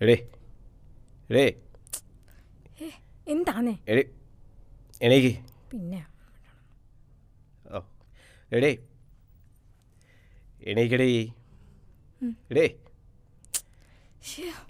എടേ എടേ. എന്താണ് എടേ എണീക്ക്. പിന്നെ. ഓ എടേ. എണീക്കടേ. എടേ.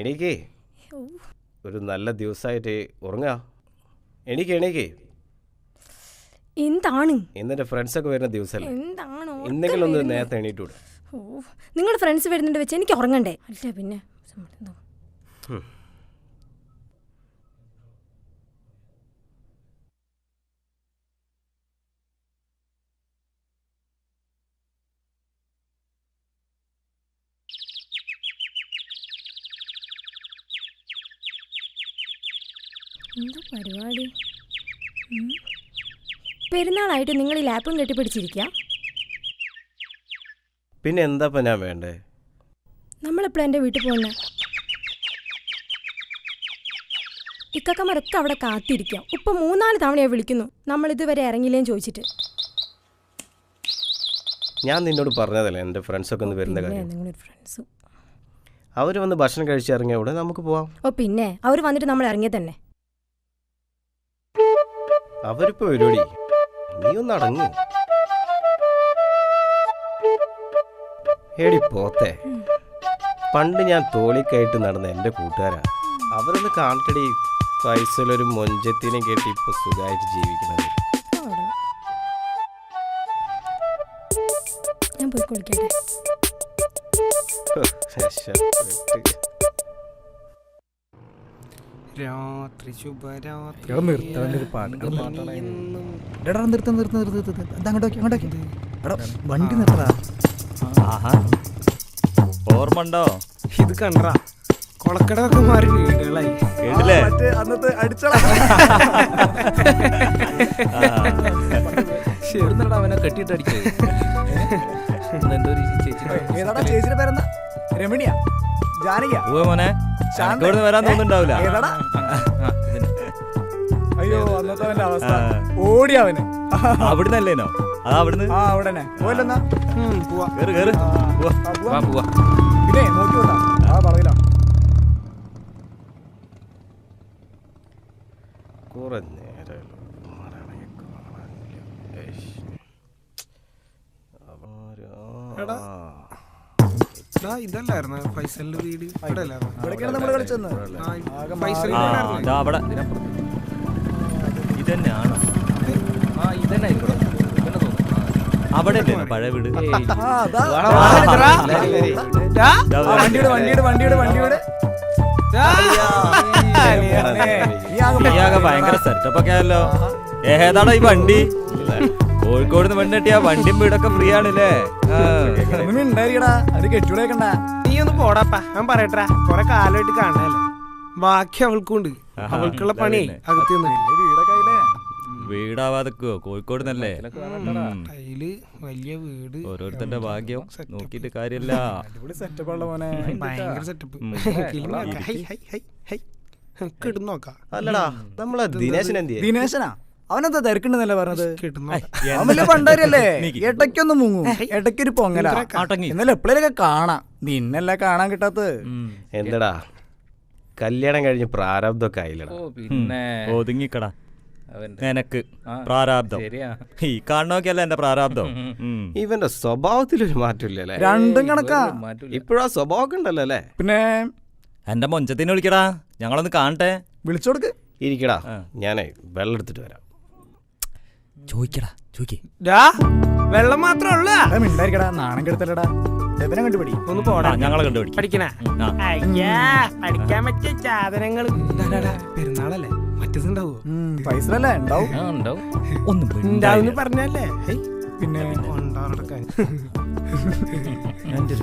എണീക്കേ. ഒരു നല്ല ദിവസമായിട്ട് ഉറങ്ങാ. എണീക്ക് എണീക്ക്. എന്താണ്? ഇന്നെന്റെ ഫ്രണ്ട്സ് ഒക്കെ വരുന്ന ദിവസമല്ലേ എന്താണ് എന്തെങ്കിലും ഒന്ന് നേരത്തെ എണീറ്റൂടെ ഓ നിങ്ങളുടെ ഫ്രണ്ട്സ് വരുന്നുണ്ട് വെച്ച് എനിക്ക് ഉറങ്ങണ്ടേ? അല്ല പിന്നെ. എന്താ പരിപാടി. പെരുന്നാളായിട്ട് നിങ്ങൾ ഈ ലാപ്പും കെട്ടിപ്പിടിച്ചിരിക്കുക പിന്നെ എന്താ ഞാൻ വേണ്ടേ? നമ്മളെപ്പോഴും എന്റെ വീട്ടിൽ പോകുന്നത് ഇക്കക്കന്മാരൊക്കെ അവിടെ കാത്തിരിക്കാം. ഇപ്പൊ മൂന്നാൽ തവണയാ വിളിക്കുന്നു. നമ്മൾ ഇതുവരെ ഇറങ്ങില്ലേന്ന് ചോദിച്ചിട്ട്. ഞാൻ നിന്നോട് പറഞ്ഞതല്ലേ എന്റെ ഫ്രണ്ട്സൊക്കെ ഒന്ന് വരുന്ന കാര്യം. നിങ്ങളൊരു ഫ്രണ്ട്സ്. അവർ വന്ന് ഭക്ഷണം കഴിച്ചിറങ്ങിയ ഉടനെ നമുക്ക് പോവാം. ഓ പിന്നെ. അവർ വന്നിട്ട് നമ്മൾ ഇറങ്ങിയ തന്നെ. അവരിപ്പോ വരുവടി. നീ ഒന്ന് അടങ്ങി. എടി പോത്തെ. പണ്ട് ഞാൻ തോളിക്കായിട്ട് നടന്ന എന്റെ കൂട്ടുകാരാ. അവരൊന്ന് കാണട്ടടി പൈസയിലൊരു മൊഞ്ചത്തിനെ കേട്ട് ഇപ്പൊ സുഖമായിട്ട് ജീവിക്കണത്. ഞാൻ പോയി കുളിക്കട്ടെ. രാത്രി ശുഭരാത്രി. എടാ നിർത്ത ഒരു പാട്ട് എടാ നിർത്ത്. എടാ നിർത്ത നിർത്ത നിർത്ത നിർത്ത. ഇത് അങ്ങോട്ടേക്ക് അങ്ങോട്ടേക്ക് എടാ വണ്ടി നിർത്തടാ. ആഹാ. ഓർമ്മ ഉണ്ടോ ഇത് കണ്ടാ കൊളക്കടൊക്കെ മാറി വീടുകളായി. കേട്ടില്ലേ? അന്നത്തെ അടിച്ചള. എവിടുന്നാടാ അവനെ കെട്ടിയിട്ട് അടിച്ചത്? എന്തോ ഒരു ചേച്ചി ഏതാടാ ചേച്ചിയുടെ പേരെന്താ? രമണിയ? ജാനകിയ? ഉവ്വ മോനെ. ശാന്ത. വരാൻ തോന്നുന്നുണ്ടാവില്ല ഏതാടാ? അയ്യോ അന്നത്തെ അവന്റെ അവസ്ഥ. ഓടി അവന്. അതാ അവിടുന്ന്? ആ അവിടെ പോയില്ലെന്നാ? പോവാ. കേറ് കേറ്. പോവാ. പിന്നെ നോക്കി വിട്ടാ ആ പറയില്ല. കുറെ ഇതല്ലായിരുന്നു? ഫൈസലിന്റെ വീട്? ഇവിടെ ആ, അവിടെ. ഇതന്നെയാണോ? ആ ഇതന്നെ പഴയ വീട്? വണ്ടിയുടെ വണ്ടിയുടെ വണ്ടിയുടെ വണ്ടിയുടെ. ഭയങ്കര സെറ്റപ്പ് ഒക്കെ ആയല്ലോ. ഏതാടാ ഈ വണ്ടി? കോഴിക്കോട് നിന്ന് പെണ്ണെട്ടിയാ വണ്ടിയും വീടൊക്കെ ഫ്രീ ആണല്ലേ? അത് കെട്ടിവിടേക്കണ്ട. നീ ഒന്ന് പോടാപ്പാ. ഞാൻ പറയട്ടാ കൊറേ കാലമായിട്ട് കാണാനല്ലേ ബാക്കി അവൾക്കുണ്ട്. അവൾക്കുള്ള പണി പിന്നെ? വീടാവാതെക്കോ? കോഴിക്കോട് നല്ലേ അതിൽ വലിയ വീട്. ഓരോരുത്തന്റെ ഭാഗ്യം. നോക്കിട്ട് നോക്കിയിട്ട് കാര്യമില്ല സെറ്റപ്പ് ഉള്ള മോനെ. ഭയങ്കര സെറ്റപ്പ് ഹൈ ഹൈ ഹൈ ഹൈ കിടന്നു നോക്കാം. അല്ലടാ നമ്മളെ ദിനേശൻ എന്ത് ദിനേശനാ? അവനെന്താ തിരക്കുണ്ടെന്നല്ലേ പറഞ്ഞത്? പണ്ടാരല്ലേ. ഇടയ്ക്കൊന്ന് മുങ്ങും. ഇടയ്ക്കൊരു പൊങ്ങല. ഇന്നലെ എപ്പോഴൊക്കെ എപ്പോഴേലൊക്കെ കാണാം. നിന്നല്ല കാണാൻ കിട്ടാത്തത്. എന്തടാ? കല്യാണം കഴിഞ്ഞ് പ്രാരബ്ധമൊക്കെ ആയില്ലടാ. ഓ പിന്നെ ഒതുങ്ങിക്കടാ. നിനക്ക് പ്രാരാബ്ദം. ഈ കാണുന്നോക്കെയല്ല എന്റെ പ്രാരാബ്ദം. ഇവന്റെ സ്വഭാവത്തിൽ ഒരു മാറ്റമില്ലല്ലേ രണ്ടും കണക്കാ. ഇപ്പോഴാ സ്വഭാവമൊക്കെ ഉണ്ടല്ലോ അല്ലേ? പിന്നെ എന്റെ മൊഞ്ചത്തിന് വിളിക്കടാ. ഞങ്ങളൊന്ന് കാണട്ടെ. വിളിച്ചോടുക്ക് ഇരിക്കടാ. ഞാനേ വെള്ളം എടുത്തിട്ട് വരാം. ചോദിക്കടാ ചോദിക്കേ. വെള്ളം മാത്രമേ ഉള്ളൂ. മിണ്ടായിരിക്കടാ. നാണം കെടുത്തല്ലടാ എവനെ കണ്ടുപിടി? ഒന്ന് പോടാ ഞങ്ങളെ കണ്ടുപിടിക്കും. പഠിക്കണേ? പഠിക്കാൻ പറ്റിയ സാധനങ്ങൾ പെരുന്നാളല്ലേ? മറ്റേതുണ്ടാവോ പൈസല്ലേ ഉണ്ടാവും. ആ ഉണ്ടാവും. ഒന്നും പറഞ്ഞല്ലേ? പിന്നെ ഒരു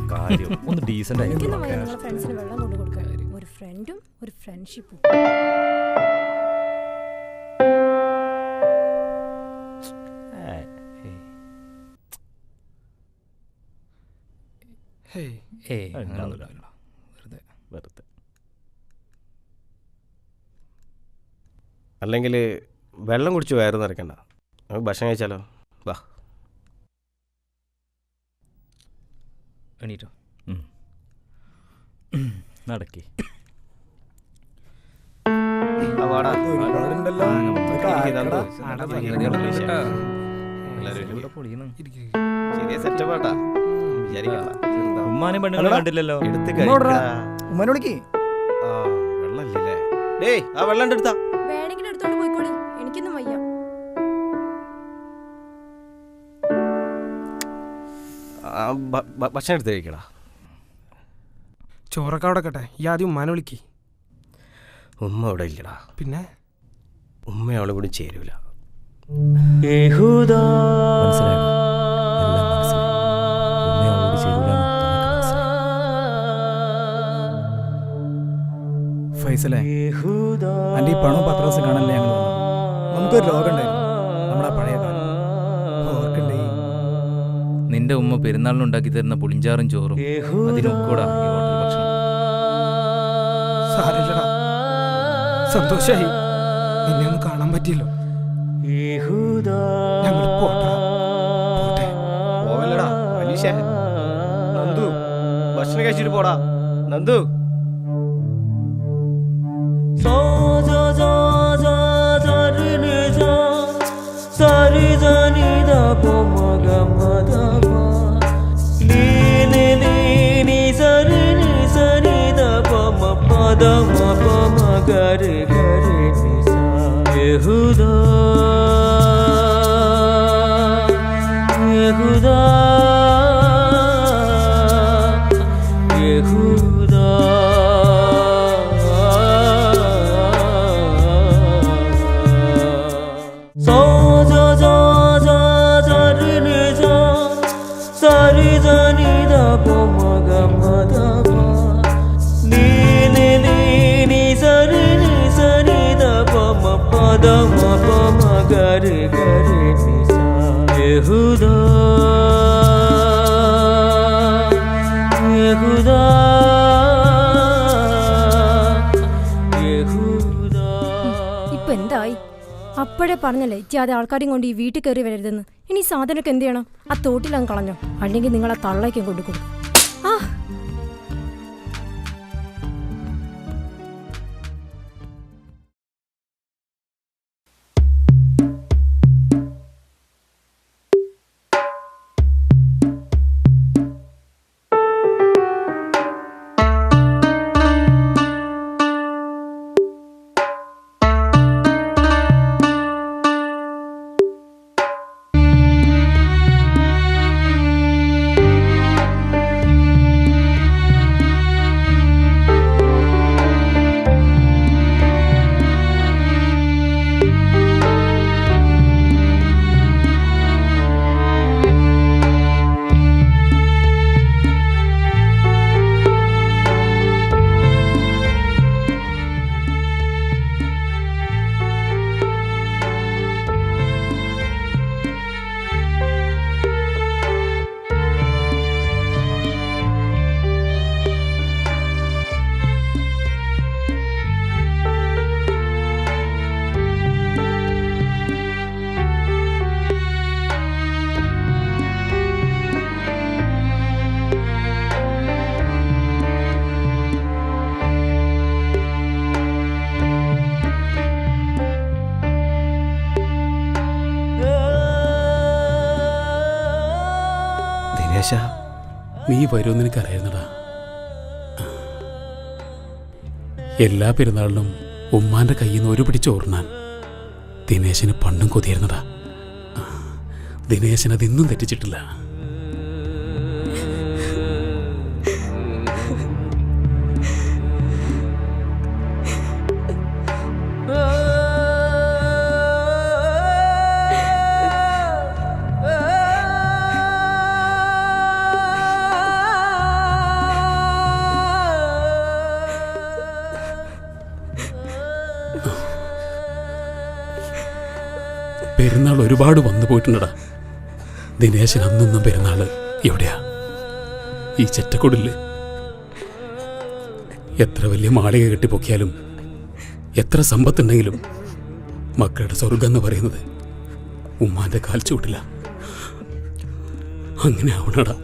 കാര്യം ഒന്ന് ഒരു ഫ്രണ്ടും ഒരു ഫ്രണ്ട്ഷിപ്പും. വെറുതെ. വെറുതെ. അല്ലെങ്കിൽ വെള്ളം കുടിച്ച് വയറ് നിറയ്ക്കണ്ട നമുക്ക് ഭക്ഷണം കഴിച്ചാലോ? വാ. എണീറ്റോ? നടക്കി. ഉമ്മാനും പെണ്ണുങ്ങളെ. കണ്ടില്ലല്ലോ. എടുത്ത്. ഉമ്മനെ വിളിക്ക്. ആ വെള്ളമില്ലല്ലേ. ഡേയ് ആ വെള്ളം എടുത്താ. ഭക്ഷണം എടുത്ത് കഴിക്കടാ ചോറൊക്കെ അവിടെ കട്ടെ ഈ ആദ്യം ഉമ്മാനെ വിളിക്ക്. ഉമ്മ അവിടെ ഇല്ലടാ. പിന്നെ? ഉമ്മ അവളെ കൂടി ചേരൂല. ഫൈസലേ അന്റെ ഈ പണവും പത്രാസ് കാണല്ലേ ഞങ്ങൾ നമുക്കൊരു രോഗം ഉണ്ടായിരുന്നു നിന്റെ ഉമ്മ പെരുന്നാളിന് ഉണ്ടാക്കി തരുന്ന പുളിഞ്ചാറും ചോറും അതിനൊക്കൂടാ ഈ ഹോട്ടൽ ഭക്ഷണം. സാരല്ലടാ. സന്തോഷായി. നിന്നെ ഒന്ന് കാണാൻ പറ്റിയല്ലോ. ഞങ്ങൾ പോട്ടാ. പോട്ടെ. പോവല്ലടാ അനീഷേ നന്ദു ഭക്ഷണം കഴിച്ചിട്ട് പോടാ. നന്ദു. యహుదా యహుదా సో జో జో జో జరి ని జో సరి జని ద పొమ గమ ద నీ ని నీ ని సరి ని సరి ద పొమ పద మ పొమ గరి గ ഇപ്പൊ എന്തായി? അപ്പോഴേ പറഞ്ഞല്ലേ ഇജ്ജാതെ ആൾക്കാരും കൊണ്ട് ഈ വീട്ടിൽ കയറി വരരുതെന്ന്. ഇനി സാധനമൊക്കെ എന്ത് ചെയ്യണം? ആ തോട്ടിലങ്ങ് കളഞ്ഞോ. അല്ലെങ്കിൽ നിങ്ങളെ തള്ളയ്ക്കും കൊണ്ടു കൊടുക്കും. നീ വരുമെന്ന് എനിക്കറിയായിരുന്നടാ. എല്ലാ പെരുന്നാളിനും ഉമ്മാന്റെ കയ്യിൽ നിന്ന് ഒരു പിടിച്ച് ഓർണാൻ ദിനേശന് പണ്ടും കൊതിയായിരുന്നടാ. ദിനേശൻ അതിന്നും തെറ്റിച്ചിട്ടില്ല. പെരുന്നാൾ ഒരുപാട് വന്നു പോയിട്ടുണ്ടടാ. ദിനേശൻ അന്നൊന്നും പെരുന്നാൾ എവിടെയാ? ഈ ചെറ്റക്കൊടില്ലേ എത്ര വലിയ മാളിക കെട്ടിപ്പൊക്കിയാലും എത്ര സമ്പത്തുണ്ടെങ്കിലും മക്കളുടെ സ്വർഗം എന്ന് പറയുന്നത് ഉമ്മാന്റെ കാൽച്ചൂട്ടില്ല അങ്ങനെ ആവണടാ.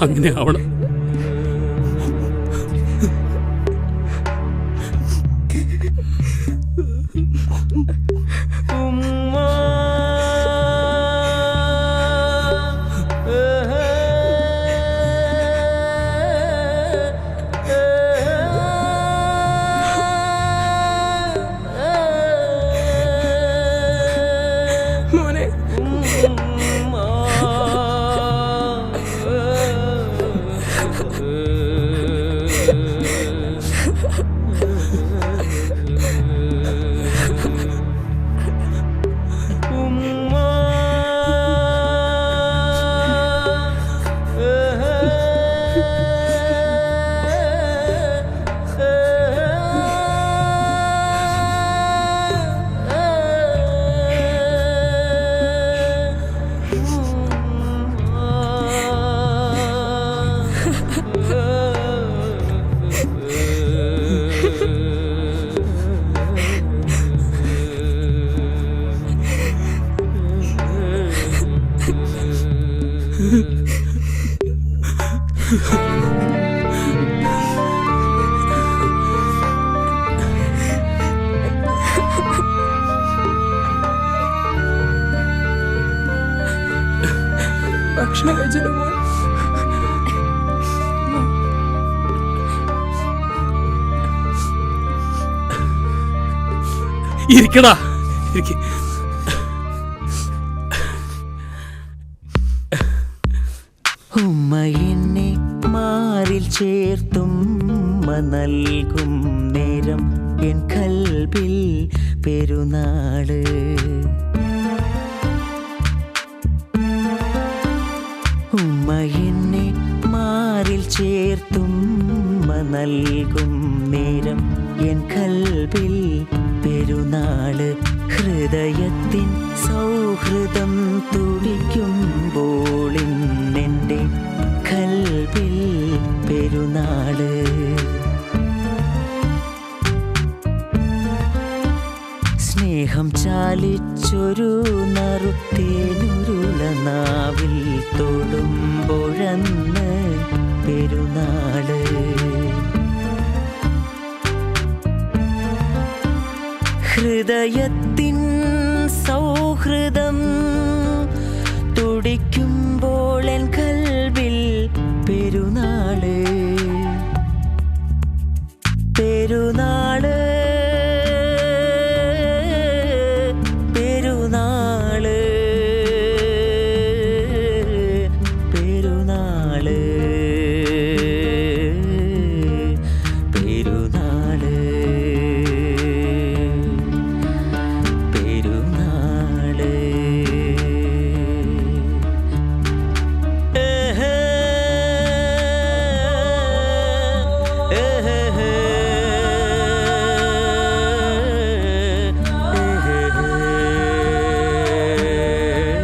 അങ്ങനെ ആവണം. ഇരിക്കടാ. ഇരിക്ക. ഉമ്മ എന്നെ മാറിൽ ചേർത്തും നൽകും നേരം എൻ കൽബിൽ പെരുന്നാൾ. ഉമ്മ എന്നെ മാറിൽ ചേർത്തും നൽകും നേരം എൻ കൽബിൽ പെരുന്നാൾ ഹൃദയത്തിൻ സൗഹൃദം തുടിക്കുമ്പോളിന്നെന്റെ കൽവിൽ പെരുന്നാൾ. സ്നേഹം ചാലിച്ചൊരു നറുത്തേനുരുള നാവിൽ തൊടുമ്പൊഴന്ന് ഹൃദയത്തിൻ